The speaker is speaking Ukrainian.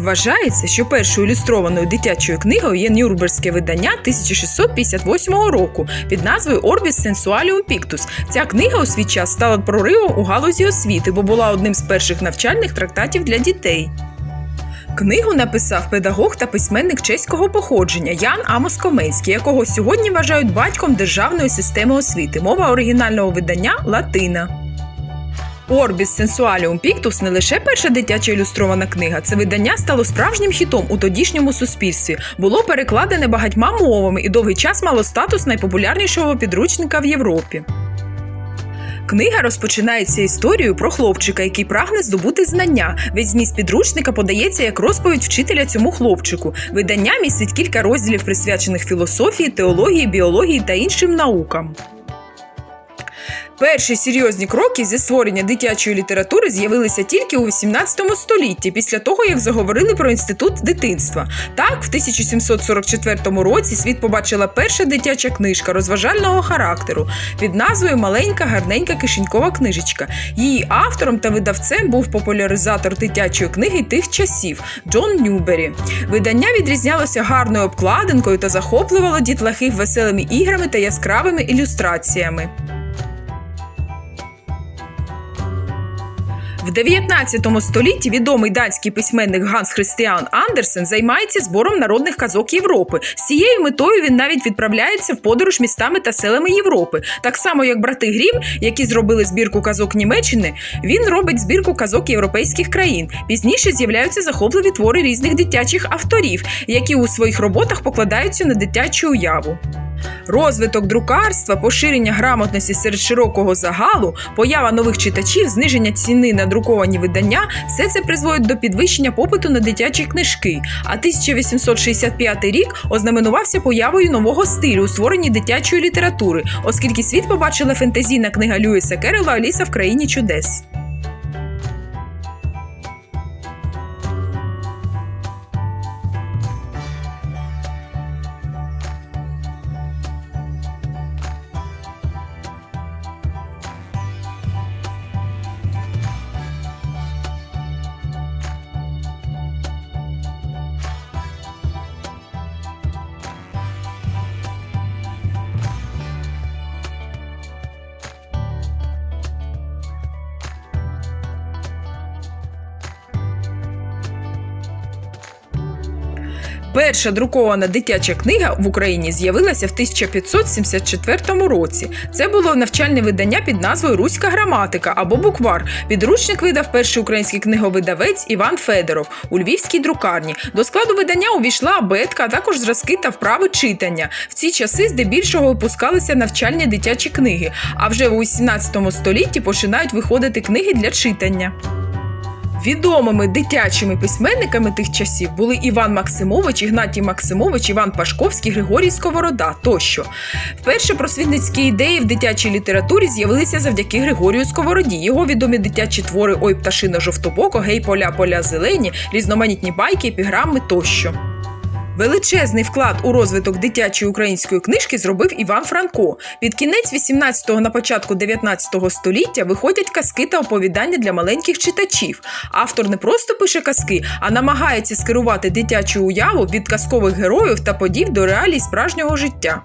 Вважається, що першою ілюстрованою дитячою книгою є Нюрнберзьке видання 1658 року під назвою Orbis Sensualium Pictus. Ця книга у свій час стала проривом у галузі освіти, бо була одним з перших навчальних трактатів для дітей. Книгу написав педагог та письменник чеського походження Ян Амос Комейський, якого сьогодні вважають батьком державної системи освіти. Мова оригінального видання латина. Orbis Sensualium Pictus не лише перша дитяча ілюстрована книга. Це видання стало справжнім хітом у тодішньому суспільстві. Було перекладене багатьма мовами і довгий час мало статус найпопулярнішого підручника в Європі. Книга розпочинається історією про хлопчика, який прагне здобути знання. Весь зміст підручника подається як розповідь вчителя цьому хлопчику. Видання містить кілька розділів, присвячених філософії, теології, біології та іншим наукам. Перші серйозні кроки зі створення дитячої літератури з'явилися тільки у 18 столітті, після того як заговорили про інститут дитинства. Так, в 1744 році світ побачила перша дитяча книжка розважального характеру під назвою Маленька гарненька кишенькова книжечка. Її автором та видавцем був популяризатор дитячої книги тих часів Джон Ньюбері. Видання відрізнялося гарною обкладинкою та захоплювало дітлахів веселими іграми та яскравими ілюстраціями. В 19 столітті відомий данський письменник Ганс Христіан Андерсен займається збором народних казок Європи. З цією метою він навіть відправляється в подорож містами та селами Європи. Так само, як брати Грім, які зробили збірку казок Німеччини, він робить збірку казок європейських країн. Пізніше з'являються захопливі твори різних дитячих авторів, які у своїх роботах покладаються на дитячу уяву. Розвиток друкарства, поширення грамотності серед широкого загалу, поява нових читачів, зниження ціни на друковані видання все це призводить до підвищення попиту на дитячі книжки. А 1865 рік ознаменувався появою нового стилю у створенні дитячої літератури, оскільки світ побачила фентезійна книга Льюіса Керрела Аліса в країні чудес. Перша друкована дитяча книга в Україні з'явилася в 1574 році. Це було навчальне видання під назвою Руська граматика або буквар. Підручник видав перший український книговидавець Іван Федоров у львівській друкарні. До складу видання увійшла абетка, а також зразки та вправи читання. В ці часи здебільшого випускалися навчальні дитячі книги. А вже у 18 столітті починають виходити книги для читання. Відомими дитячими письменниками тих часів були Іван Максимович, Ігнатій Максимович, Іван Пашковський, Григорій Сковорода тощо. Вперше просвітницькі ідеї в дитячій літературі з'явилися завдяки Григорію Сковороді. Його відомі дитячі твори Ой пташина жовтобоко, Гей поля поля зелені, різноманітні байки, епіграми тощо. Величезний вклад у розвиток дитячої української книжки зробив Іван Франко. Під кінець 18-го на початку 19-го століття виходять казки та оповідання для маленьких читачів. Автор не просто пише казки, а намагається скерувати дитячу уяву від казкових героїв та подій до реалій справжнього життя.